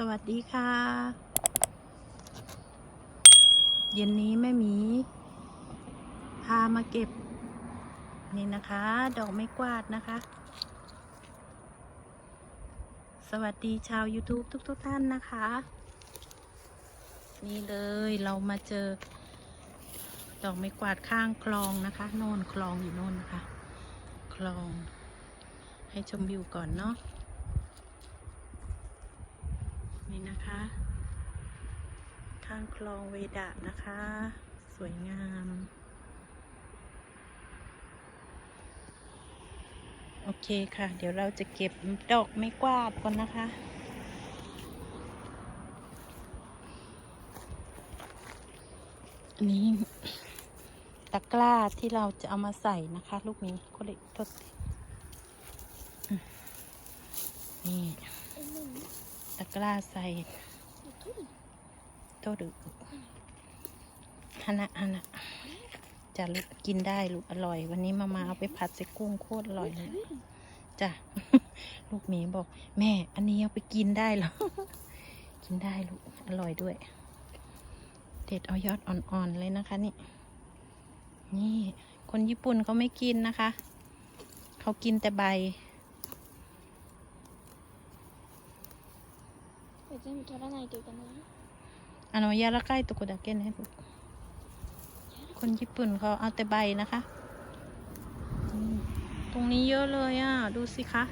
สวัสดีค่ะ เย็นนี้แม่หมี พามาเก็บ นี่นะคะ ดอกไม้กวาดนะคะ สวัสดีชาว YouTube ทุกๆทท่านนะคะ นี่เลยเรามาเจอ ดอกไม้กวาดข้างคลองนะคะ โน่นคลองอยู่โน่นนะคะ คลอง ให้ชมวิวก่อนเนาะ นี่นะคะ ข้างคลองเวดะนะคะ สวยงาม โอเคค่ะ เดี๋ยวเราจะเก็บดอกไม้กวาดก่อนนะคะอันนี้ตะกร้าที่เราจะเอามาใส่นะคะ ลูกนี้ก็เลยทดนี่ตะกร้าใส่ โตดึกฮานะฮานะจะลูกกินได้ลูกอร่อย วันนี้มามาเอาไปผัดใส่กุ้งโคตรอร่อยเลยจ้ะ ลูกหมีบอก แม่ อันนี้เอาไปกินได้เหรอ กินได้ลูกอร่อยด้วย เด็ดเอายอดอ่อนๆเลยนะคะนี่ นี่ คนญี่ปุ่นเขาไม่กินนะคะ เขากินแต่ใบ 全部取らないといけない あの柔らかいとこだけねคนญี่ปุ่นเขาเอาแต่ใบนะคะอืมตรงนี้เยอะเลยอ่ะ ดูสิคะ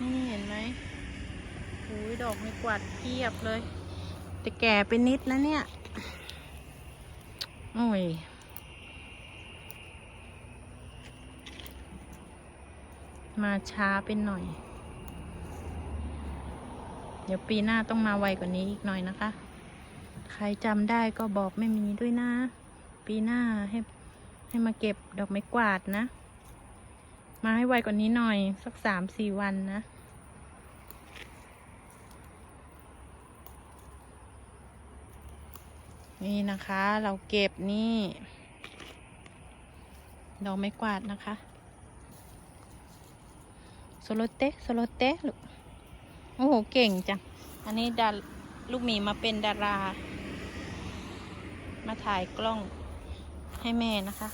นี่เห็นไหมโอ้ยดอกไม้กวาดเพียบเลย แต่แก่ไปนิดแล้วเนี่ย โอ้ย มาช้าไปหน่อย เดี๋ยวปีหน้าต้องมาไวกว่านี้อีกหน่อยนะคะ ใครจำได้ก็บอกไม่มีด้วยนะ ปีหน้าให้ให้มาเก็บดอกไม้กวาดนะ มาให้ไวกว่านี้หน่อยสักสามสี่วันนะนี่นะคะเราเก็บนี่ ดอกไม้กวาดนะคะโซโลเตะโซโลเตะลูกโอ้โห เก่งจัง อันนี้ดาลูกหมีมาเป็นดารา มาถ่ายกล้องให้แม่นะคะ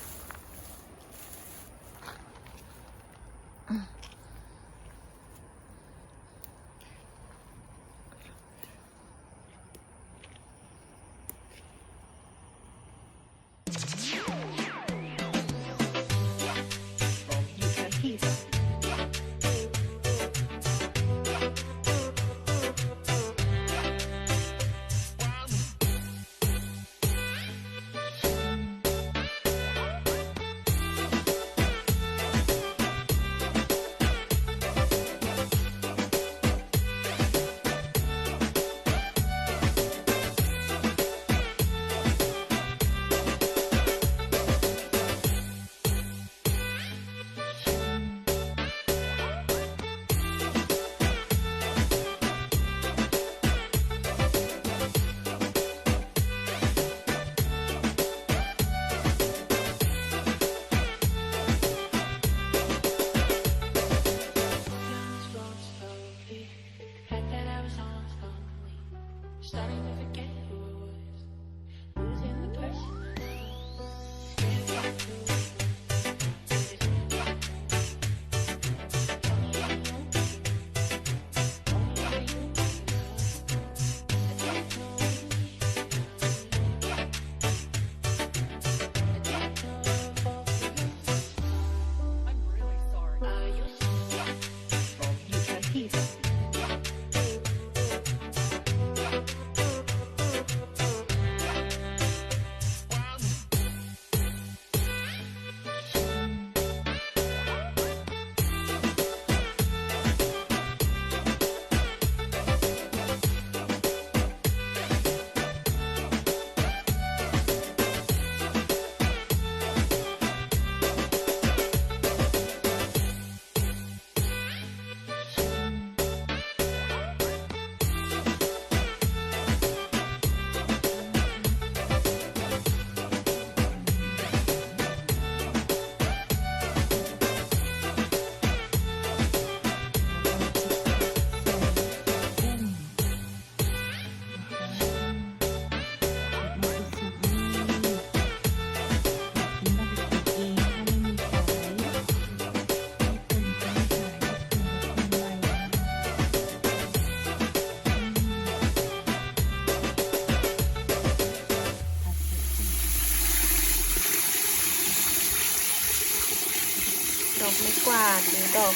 ดอก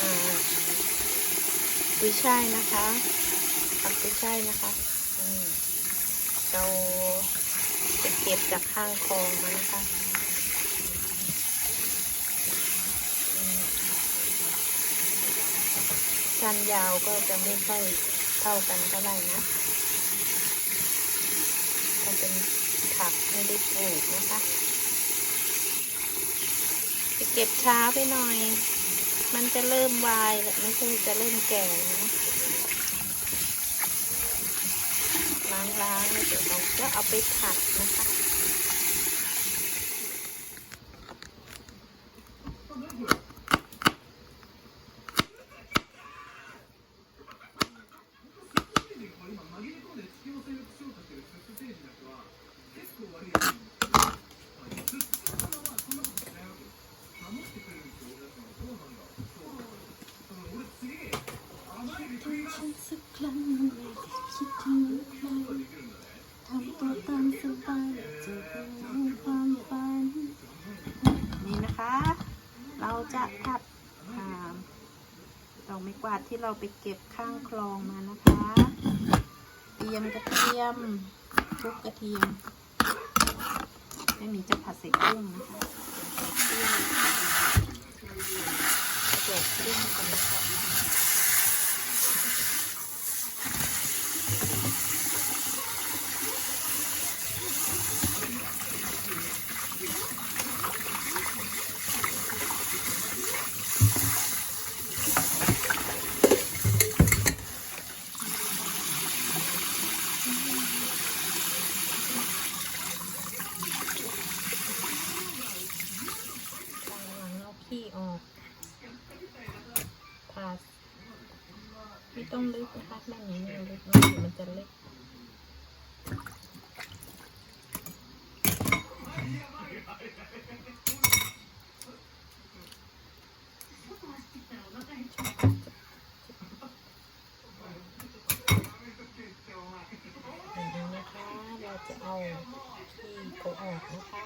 อ่ากุยช่ายนะคะผักกุยช่ายนะคะเราไปเก็บจากข้างคลองมานะคะชั้นยาวก็จะไม่ค่อยเท่ากันเท่าไหร่นะมันเป็นผักไม่ได้ปลูกนะคะ เก็บช้าไปหน่อย มันจะเริ่มวายแหละไม่ใช่จะเริ่มแก่แล้วนะล้างล้างๆแล้วเดี๋ยวเราก็เอาไปผัดนะคะ ฉันสักครั้งไม่ได้คิดถึงใครทำตัวตามสบายจะเป็นความฝัน นี่นะคะ เราจะผัดอ่าดอกไม้ก วาดที่เราไปเก็บข้างคลองมานะคะเตรียมกระเทียมคลุกกระเทียมไม่มีจะผัดใส่กุ้งนะคะใส่กุ้งก่อนนะคะหลังๆเอาขี้ออกผัดไม่ ต้องลึกนะคะแม่หมีไม่เอาลึกเนอะเดี๋ยวมันจะเล็กอย่างนี้นะคะเราจะเอาขี้เขาออกนะคะ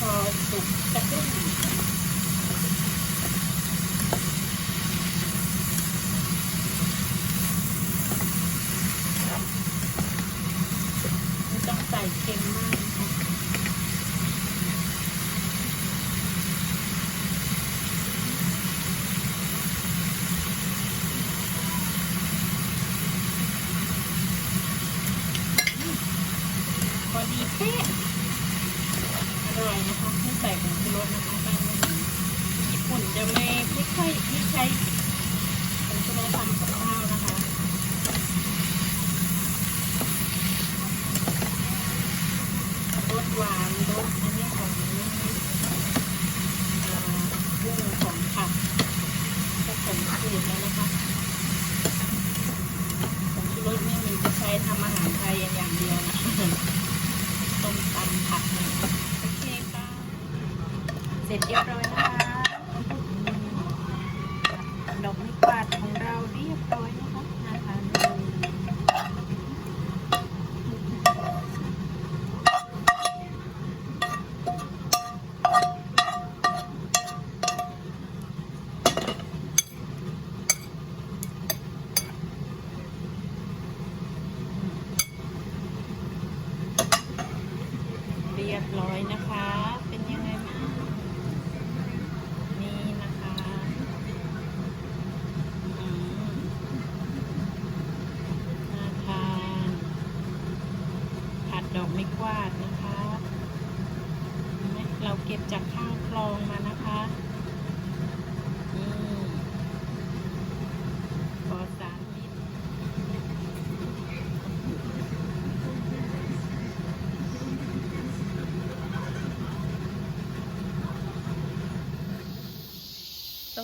พอสุกกระตุ้น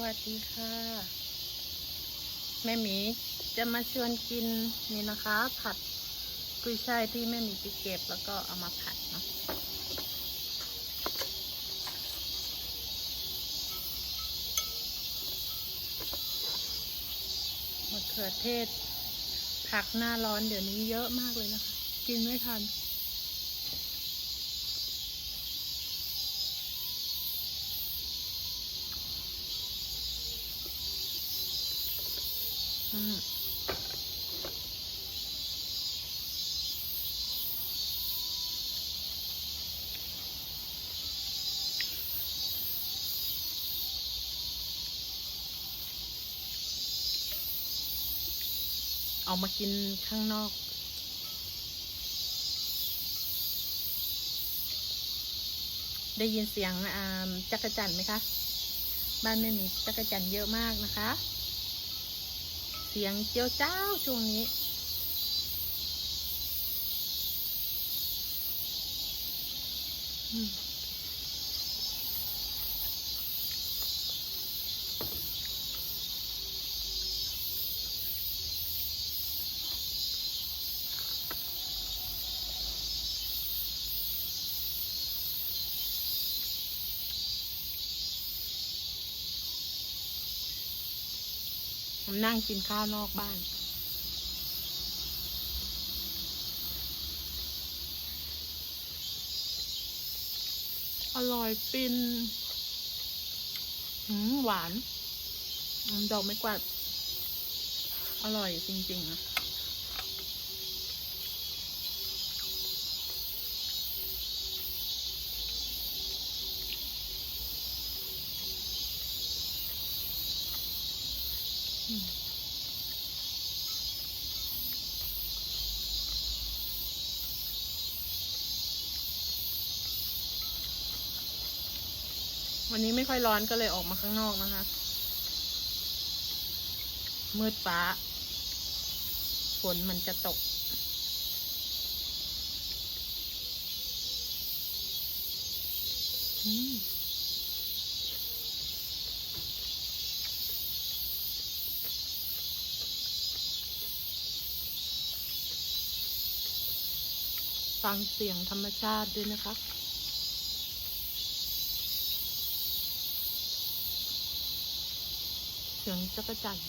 วัสดีค่ะ แม่หมีจะมาชวนกินนี่นะคะ ผัดกุยช่ายที่แม่หมีไปเก็บแล้วก็เอามาผัดเนาะมะเขือเทศ ผักหน้าร้อนเดี๋ยวนี้เยอะมากเลยนะคะ กินไม่ทัน ออกมากินข้างนอก ได้ยินเสียงอ่าจักรจันไหมคะ บ้านไม่มีจักรจันเยอะมากนะคะ เสียงเจียวเจ้าช่วงนี้ อืม ผมนั่งกินข้าวนอกบ้าน อร่อยฟินหืมหวาน ดอกไม่กวาด อร่อยจริง ๆ นะ วันนี้ไม่ค่อยร้อนก็เลยออกมาข้างนอกนะคะ มืดฟ้า ฝนมันจะตก อืม ฟังเสียงธรรมชาติด้วยนะคะเสียงจักรจันทร์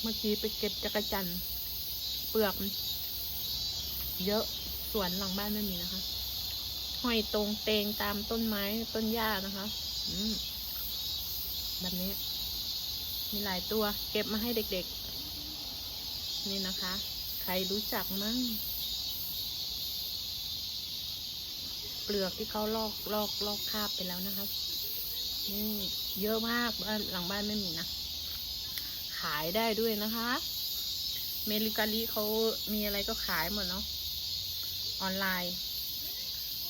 เมื่อกี้ไปเก็บจักรจันทร์เปลือกเยอะสวนหลังบ้านไม่มีนะคะ ห้อยตรงเตงตามต้นไม้ต้นหญ้านะคะ แบบนี้ มีหลายตัว เก็บมาให้เด็กๆ นี่นะคะ ใครรู้จักมั้งเปลือกที่เขาลอกลอกลอกคาบไปแล้วนะคะนี่เยอะมากบ้านหลังบ้านไม่มีนะ ขายได้ด้วยนะคะ เมริกาลิเขามีอะไรก็ขายหมดเนาะ ออนไลน์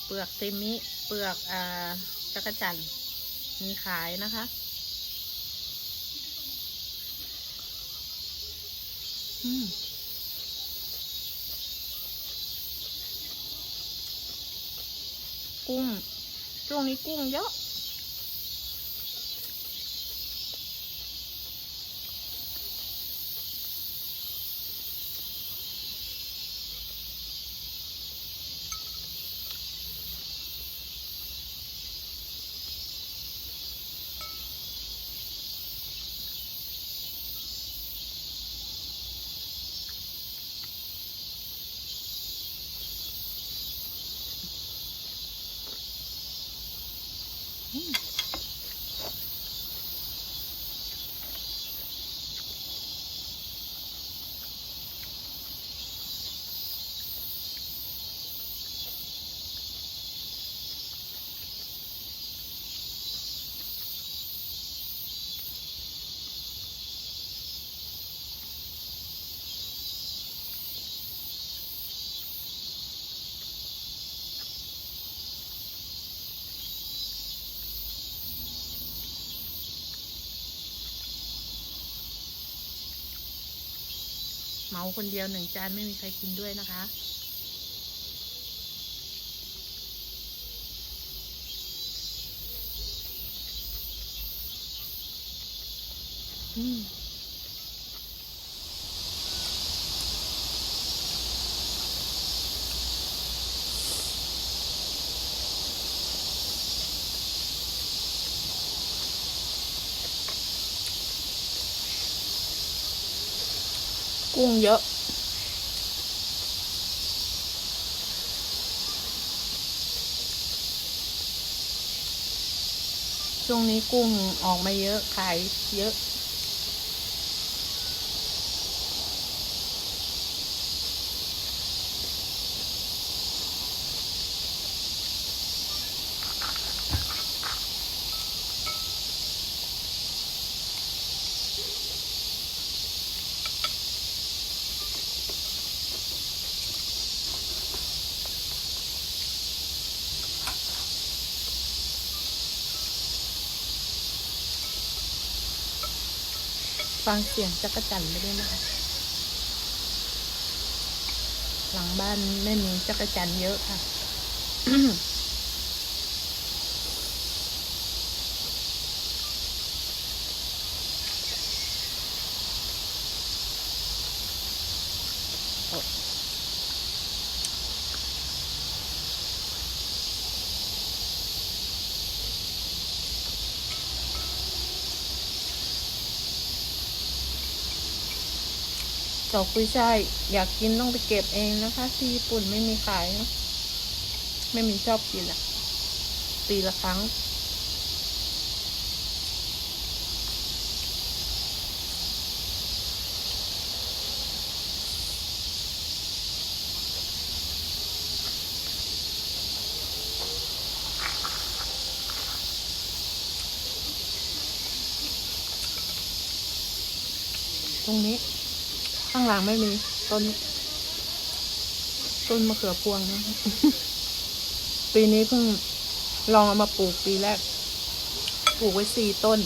เปลือกเซมิ เปลือกอ่าจักรจันทร์ มีขายนะคะ อืมกุ้ง ช่วงนี้กุ้งเยอะ มาคนเดียวหนึ่งจานไม่มีใครกินด้วยนะคะ อืม กุ้งเยอะ ช่วงนี้กุ้งออกมาเยอะขายเยอะ ฟังเสียงจักรจันไม่ได้นะคะ หลังบ้านไม่มีจักรจันเยอะค่ะ ดอกกุยช่ายอยากกินต้องไปเก็บเองนะคะ ที่ญี่ปุ่นไม่มีขายนะไม่มีชอบกินอะปีละครั้ง ตรงนี้ หลังไม่มี ต้น ต้นมะเขือพวงนะ ปีนี้เพิ่งลองเอามาปลูกปีแรก ปลูกไว้สี่ต้น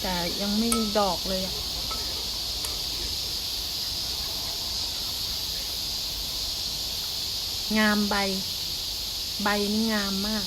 แต่ยังไม่มีดอกเลยอะงามใบ ใบนี่งามมาก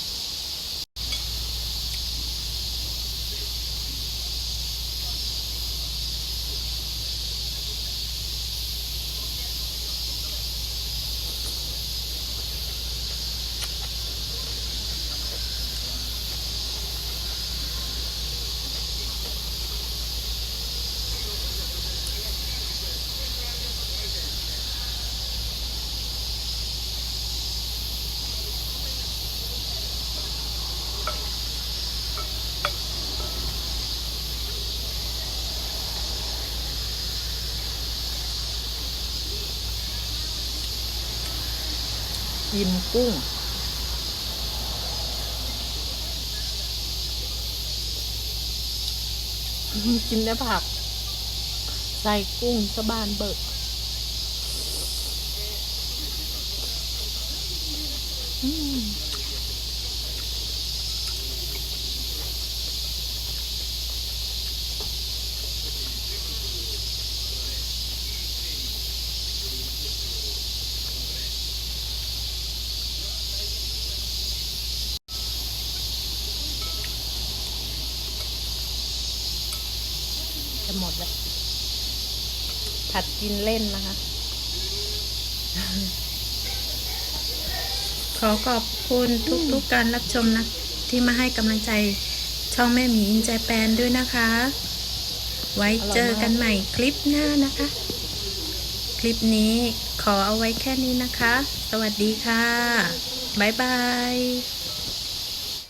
กินกุ้ง กินแต่ผัก ใส่กุ้งสะบานเบิกอืมัดกินเล่นนะคะ ขอขอบคุณทุกๆการรับชมนะ ที่มาให้กำลังใจช่องแม่หมีอินใจแปนด้วยนะคะ ไว้เจอกันใหม่คลิปหน้านะคะ คลิปนี้ขอเอาไว้แค่นี้นะคะ สวัสดีค่ะ บ๊ายบาย